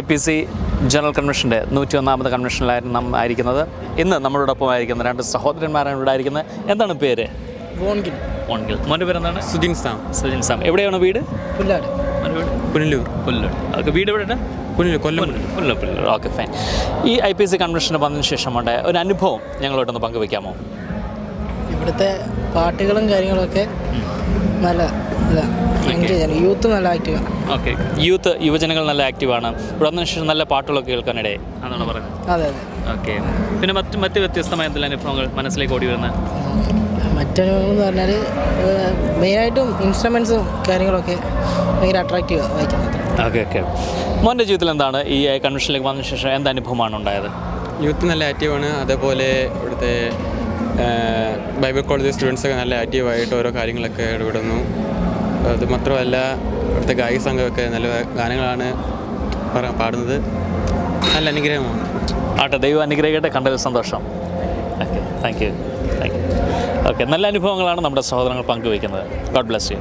I P C general കൺവെൻഷന്റെ നൂറ്റി ഒന്നാമത് കൺവെൻഷനിലായിരുന്നു നാം ആയിരിക്കുന്നത്. ഇന്ന് നമ്മളോടൊപ്പം ആയിരിക്കുന്ന രണ്ട് സഹോദരന്മാരാണ് ഇവിടെ ആയിരിക്കുന്നത്. എന്താണ് പേര്? വോൺഗിൽ. വോൺഗിൽ. മോന്റെ പേരെന്താണ്? സുജിൻ സാം. സുജിൻ സാം. എവിടെയാണ് വീട്? പുല്ലാട്. പുനലൂർ. പുല്ലൂർ ഓക്കെ വീട് എവിടെയാണ്? Punalur Kollam Pullur Pullur okay fine. ഈ ഐ പി സി കൺവെൻഷന് വന്നതിന് ശേഷമുണ്ട്. ഒരു അനുഭവം ഞങ്ങളോട്ടൊന്ന് പങ്കുവെക്കാമോ? ഇവിടുത്തെ പാട്ടുകളും കാര്യങ്ങളൊക്കെ നല്ല ഇതാണ്. എൻജോയ് യൂത്ത് നല്ല ആക്റ്റീവാണ് ഓക്കെ യൂത്ത് യുവജനങ്ങൾ നല്ല ആക്റ്റീവാണ് ഇവിടെ ശേഷം നല്ല പാട്ടുകളൊക്കെ കേൾക്കാനിടയെ അതാണ് പറയുന്നത് അതെ അതെ. ഓക്കെ പിന്നെ മറ്റ് മറ്റ് വ്യത്യസ്തമായ എന്തെല്ലാം അനുഭവങ്ങൾ മനസ്സിലേക്ക് ഓടി വരുന്നത്? മറ്റനുഭവങ്ങൾ എന്ന് പറഞ്ഞാൽ മെയിനായിട്ടും ഇൻസ്ട്രുമെൻസും കാര്യങ്ങളൊക്കെ ഭയങ്കര അട്രാക്റ്റീവ് വായിക്കുന്നത് ഓക്കെ ഓക്കെ മോന്റെ ജീവിതത്തിൽ എന്താണ് ഈ കൺവെൻഷനിലേക്ക് വന്നതിന് ശേഷം എന്ത് അനുഭവമാണ് ഉണ്ടായത്? യൂത്ത് നല്ല ആക്റ്റീവാണ് അതേപോലെ ഇവിടുത്തെ ബൈബിൾ കോളേജ് സ്റ്റുഡൻസൊക്കെ നല്ല ആക്റ്റീവായിട്ട് ഓരോ കാര്യങ്ങളൊക്കെ ഇടപെടുന്നു. അത് മാത്രമല്ല ഇവിടുത്തെ ഗായക സംഘമൊക്കെ നല്ല ഗാനങ്ങളാണ് പാടുന്നത്. നല്ല അനുഗ്രഹമാണ്. ആട്ടെ ദൈവം അനുഗ്രഹിക്കട്ടെ. കണ്ടതിൽ സന്തോഷം. Okay thank you thank you okay നല്ല അനുഭവങ്ങളാണ് നമ്മുടെ സഹോദരങ്ങൾ പങ്കുവയ്ക്കുന്നത്. God bless you